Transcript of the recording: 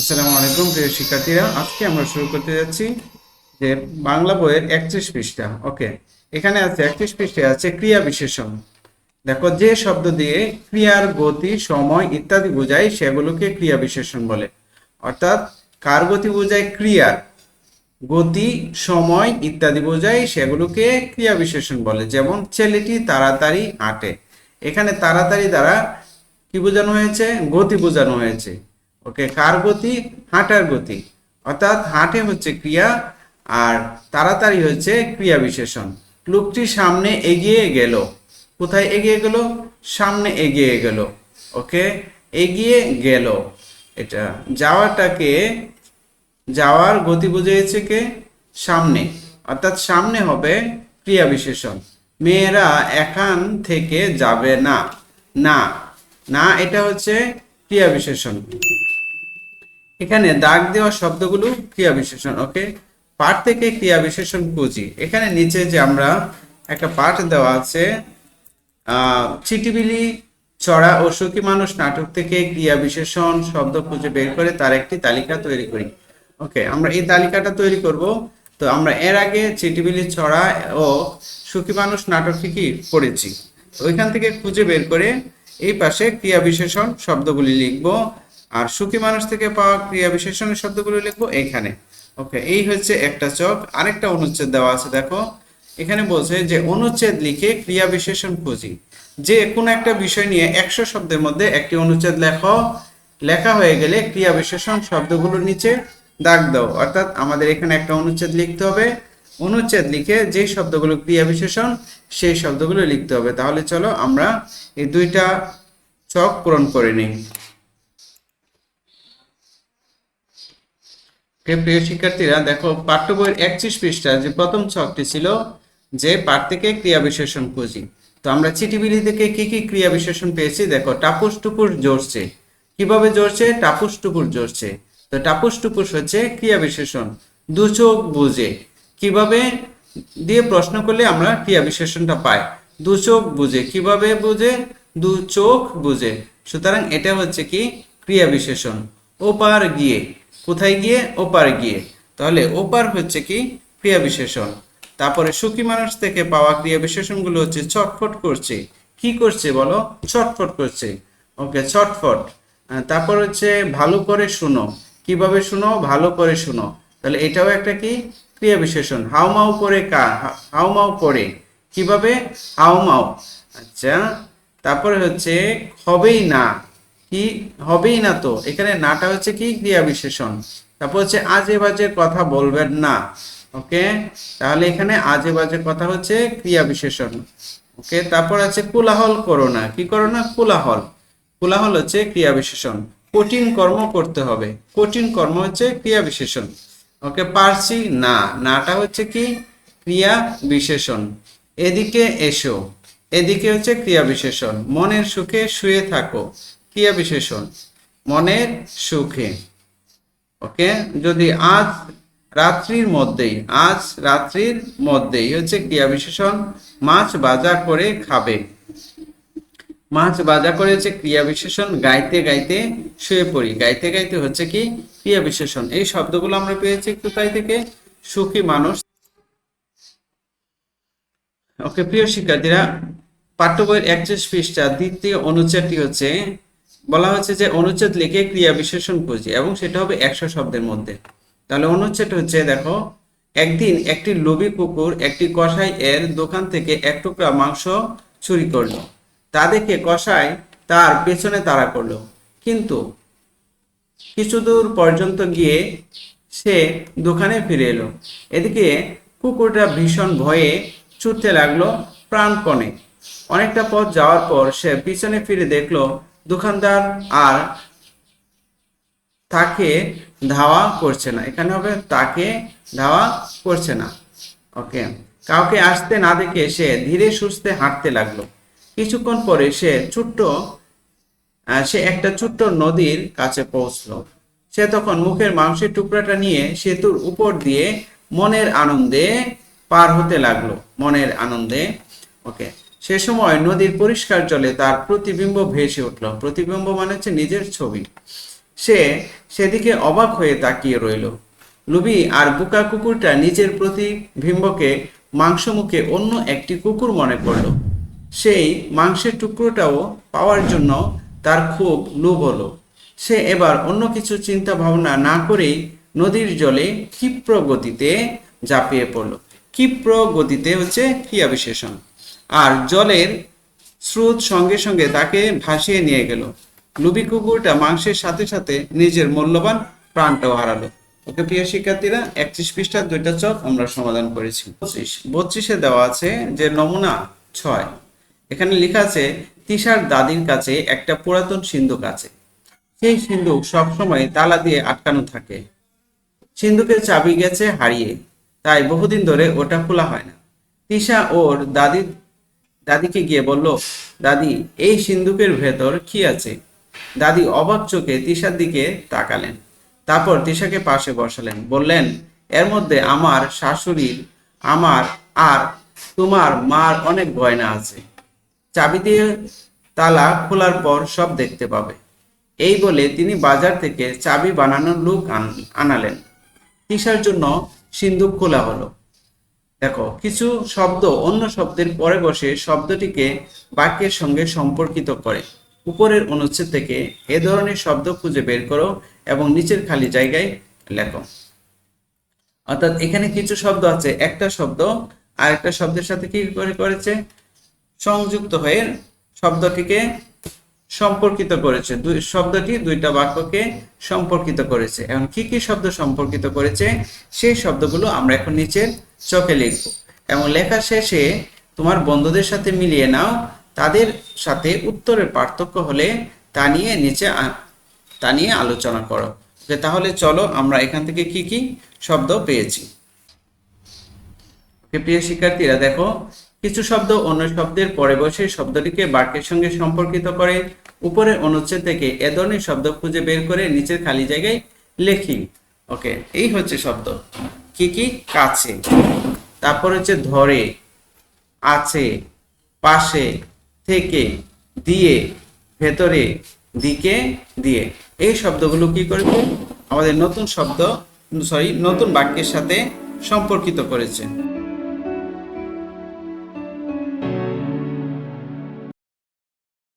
আসসালামু আলাইকুম, প্রিয় শিক্ষার্থীরা। আজকে আমরা শুরু করতে যাচ্ছি যে বাংলা বইয়ের একত্রিশ পৃষ্ঠা। ওকে, এখানে আছে একত্রিশ পৃষ্ঠায় আছে ক্রিয়া বিশেষণ। দেখো, যে শব্দ দিয়ে ক্রিয়ার গতি, সময় ইত্যাদি বোঝায়, সেগুলোকে ক্রিয়া বিশেষণ বলে। অর্থাৎ, কার গতি বোঝায়? ক্রিয়ার। গতি, সময় ইত্যাদি বোঝায়, সেগুলোকে ক্রিয়া বিশেষণ বলে। যেমন, ছেলেটি তাড়াতাড়ি হাঁটে। এখানে তাড়াতাড়ি দ্বারা কি বোঝানো হয়েছে? গতি বোঝানো হয়েছে। ওকে, কার গতি? হাঁটার গতি। অর্থাৎ হাঁটে হচ্ছে ক্রিয়া আর তাড়াতাড়ি হচ্ছে ক্রিয়া বিশেষণ। লোকটি সামনে এগিয়ে গেল। কোথায় এগিয়ে গেল? সামনে এগিয়ে গেল। ওকে, এগিয়ে গেল। এটা যাওয়াটাকে, যাওয়ার গতি বুঝিয়েছে কে? সামনে। অর্থাৎ সামনে হবে ক্রিয়া বিশেষণ। মেয়েরা এখান থেকে যাবে না। না না, এটা হচ্ছে ক্রিয়া বিশেষণ। এখানে দাগ দেওয়া শব্দগুলো ক্রিয়া বিশেষণ ওকে পাঠ থেকে ক্রিয়া বিশেষণ বুঝি। এখানে নিচে যে আমরা একটা পাঠ দেওয়া আছে চিটিবিলি, চড়া ও সুখী মানুষ নাটক থেকে ক্রিয়া বিশেষণ শব্দ খুঁজে বের করে তার একটি তালিকা তৈরি করি ওকে আমরা এই তালিকাটা তৈরি করব। তো আমরা এর আগে চিটিবিলি ছড়া ও সুখী মানুষ নাটকটি কি পড়েছি? ওইখান থেকে খুঁজে বের করে এই পাশে ক্রিয়া বিশেষণ শব্দগুলি লিখব। আর সুখী মানুষ থেকে পাওয়া ক্রিয়া বিশেষণের শব্দগুলো লিখব এইখানে। ওকে, এই হচ্ছে একটা চক। আরেকটা অনুচ্ছেদ দেওয়া আছে, দেখো। এখানে বলছে যে, অনুচ্ছেদ লিখে ক্রিয়া বিশেষণ খুঁজি। যে কোনো একটা বিষয় নিয়ে একশো শব্দের মধ্যে একটি অনুচ্ছেদ লেখো। লেখা হয়ে গেলে ক্রিয়া বিশেষণ শব্দগুলোর নিচে দাগ দাও। অর্থাৎ আমাদের এখানে একটা অনুচ্ছেদ লিখতে হবে। অনুচ্ছেদ লিখে যে শব্দগুলো ক্রিয়া বিশেষণ, সেই শব্দগুলো লিখতে হবে। তাহলে চলো আমরা এই দুইটা চক পূরণ করে নিই। প্রিয় শিক্ষার্থীরা, দেখো, পাঠ্য বইয়ের একত্রিশ পৃষ্ঠা যে প্রথম ছকটি ছিল যে পাঠ থেকে ক্রিয়া বিশেষণ খুঁজি। তো আমরা চিঠিবিলি থেকে কি কি ক্রিয়া বিশেষণ পেয়েছি? দেখো, টাপুস টুপুস জড়ছে কীভাবে জড়ছে টাপুস টুপুর জড়ছে তো টাপুস টুপুস হচ্ছে ক্রিয়া বিশেষণ। দু চোখ বুঝে। কীভাবে? দিয়ে প্রশ্ন করলে আমরা ক্রিয়া বিশেষণটা পাই। দু চোখ বুঝে। কীভাবে বুঝে? দু চোখ বুঝে। সুতরাং এটা হচ্ছে কি? ক্রিয়া বিশেষণ। ওপার গিয়ে। কোথায় গিয়ে? ওপার গিয়ে। তাহলে ওপার হচ্ছে কি? ক্রিয়া বিশেষণ। তারপরে সুখী মানুষ থেকে পাওয়া ক্রিয়া বিশেষণগুলো হচ্ছে ছটফট করছে। কি করছে বলো? ছটফট করছে। ওকে, ছটফট। তারপর হচ্ছে ভালো করে শুনো। কীভাবে শুনো? ভালো করে শুনো। তাহলে এটাও একটা কি? ক্রিয়া বিশেষণ। হাউমাউ করে কা হাউমাউ করে। কীভাবে? হাউমাউ আচ্ছা তারপরে হচ্ছে হবেই না। কি হবেই না তো? এখানে নাটা হচ্ছে কি? ক্রিয়া বিশেষণ। তারপর হচ্ছে আজে বাজে কথা বলবেন না। ওকে? তাহলে এখানে আজে বাজে কথা হচ্ছে ক্রিয়া বিশেষণ। ওকে? তারপর আছে কোলাহল করো না। কি করো না? কোলাহল। কোলাহল হচ্ছে ক্রিয়া বিশেষণ। কঠিন কর্ম করতে হবে। কঠিন কর্ম হচ্ছে ক্রিয়া বিশেষণ। ওকে? পারছি না। নাটা হচ্ছে কি? ক্রিয়া বিশেষণ। এদিকে এসো। এদিকে হচ্ছে ক্রিয়া বিশেষণ। মনের সুখে শুয়ে থাকো। ক্রিয়া বিশেষণ? মনের সুখে। ওকে? যদি আজ রাত্রির মধ্যেই, আজ রাত্রির মধ্যেই হচ্ছে ক্রিয়া বিশেষণ, মাছ বাজা করে খাবে। মাছ বাজা করে হচ্ছে ক্রিয়া বিশেষণ, গাইতে গাইতে শুয়ে পড়ি। গাইতে গাইতে হচ্ছে কি? ক্রিয়া বিশেষণ। এই শব্দগুলো আমরা পেয়েছি কোথায় থেকে। সুখী মানুষ। ওকে, প্রিয় শিক্ষার্থীরা, পাঠ্য বইয়ের একত্রিশ পৃষ্ঠা, দ্বিতীয় অনুচ্ছেদটি হচ্ছে বলা হচ্ছে যে অনুচ্ছেদ লিখে ক্রিয়া বিশেষণ খুঁজি এবং সেটা হবে একশো শব্দের মধ্যে। তাহলে অনুচ্ছেদ হচ্ছে, দেখো, একদিন একটি লোভী কুকুর একটি কসাই এর দোকান থেকে এক টুকরা মাংস চুরি করল। তা দেখে কসাই তার পেছনে তাড়া করল। কিন্তু কিছু দূর পর্যন্ত গিয়ে সে দোকানে ফিরে এলো। এদিকে কুকুরটা ভীষণ ভয়ে ছুটতে লাগল প্রাণপণে। অনেকটা পথ যাওয়ার পর সে পিছনে ফিরে দেখল দোকানদার আর তাকে ধাওয়া করছে না। এখানে হবে তাকে ধাওয়া করছে না। ওকে। কাউকে আসতে না দেখে সে ধীরে সুস্থে হাঁটতে লাগল। কিছুক্ষণ পরে সে ছোট্ট সে একটা ছোট্ট নদীর কাছে পৌঁছলো। সে তখন মুখের মাংসের টুকরাটা নিয়ে সেতুর উপর দিয়ে মনের আনন্দে পার হতে লাগল। মনের আনন্দে। ওকে। সে সময় নদীর পরিষ্কার জলে তার প্রতিবিম্ব ভেসে উঠল। প্রতিবিম্ব মানে হচ্ছে নিজের ছবি। সে সেদিকে অবাক হয়ে তাকিয়ে রইল। লুবি আর বুকা কুকুরটা নিজের প্রতিবিম্বকে মাংস মুখে অন্য একটি কুকুর মনে করল। সেই মাংসের টুকরোটাও পাওয়ার জন্য তার খুব লোভ হলো। সে এবার অন্য কিছু চিন্তা ভাবনা না করেই নদীর জলে ক্ষিপ্র গতিতে ঝাঁপিয়ে পড়ল। ক্ষিপ্র গতিতে হচ্ছে ক্রিয়া বিশেষণ। আর জলের স্রোত সঙ্গে সঙ্গে তাকে ভাসিয়ে নিয়ে গেল। লুবি কুকুরটা মাংসের সাথে সাথে নিজের মূল্যবান প্রাণটাও হারালো। ওকে প্রিয় শিক্ষার্থীরা, একত্রিশ পৃষ্ঠার দুইটা চক আমরা সমাধান করেছি। বত্রিশ বত্রিশে দেওয়া আছে যে নমুনা ছয়। এখানে লেখা আছে, তিশার দাদির কাছে একটা পুরাতন সিন্ধুক আছে। সেই সিন্ধুক সবসময় তালা দিয়ে আটকানো থাকে। সিন্ধুকের চাবি গেছে হারিয়ে। তাই বহুদিন ধরে ওটা খোলা হয় না। তিশা ওর দাদি দাদিকে গিয়ে বলল, দাদি, এই সিন্ধুকের ভেতর কি আছে? দাদি অবাক চোখে তিশার দিকে তাকালেন। তারপর তিশাকে পাশে বসালেন, বললেন, এর মধ্যে আমার শাশুড়ির, আমার আর তোমার মার অনেক গয়না আছে। চাবি দিয়ে তালা খোলার পর সব দেখতে পাবে। এই বলে তিনি বাজার থেকে চাবি বানানোর লোক আন- আনালেন। তিশার জন্য সিন্ধুক খোলা হলো। দেখো, কিছু শব্দ অন্য শব্দের পরে বসে শব্দটিকে বাক্যের সঙ্গে সম্পর্কিত করে। উপরের অনুচ্ছেদ থেকে এ ধরনের শব্দ খুঁজে বের করো এবং নিচের খালি জায়গায় লেখো। অর্থাৎ এখানে কিছু শব্দ আছে। একটা শব্দ আর একটা শব্দের সাথে কি করে করেছে? সংযুক্ত হয়ে শব্দটিকে সম্পর্কিত করেছে। দুই, শব্দটি দুইটা বাক্যকে সম্পর্কিত করেছে। এখন কি কি শব্দ সম্পর্কিত করেছে? সেই শব্দগুলো আমরা এখন নিচের চোখে লিখব। এবং লেখার শেষে তোমার বন্ধুদের সাথে মিলিয়ে নাও। তাদের সাথে উত্তরের পার্থক্য হলে তা নিয়ে নিচে তা নিয়ে আলোচনা করো। যে তাহলে চলো আমরা এখান থেকে কি কি শব্দ পেয়েছি। প্রিয় শিক্ষার্থীরা, দেখো, কিছু শব্দ অন্য শব্দের পরে বসে শব্দটিকে বাক্যের সঙ্গে সম্পর্কিত করে। উপরে অনুচ্ছেদ থেকে এ ধরনের শব্দ খুঁজে বের করে নিচের খালি জায়গায় লেখি। ওকে, এই হচ্ছে শব্দ। কি কি? কাছে। তারপর হচ্ছে ধরে, আছে, পাশে, থেকে, দিয়ে, ভেতরে, দিকে, দিয়ে। এই শব্দগুলো কি করেছে আমাদের নতুন শব্দ সরি নতুন বাক্যের সাথে সম্পর্কিত করেছে।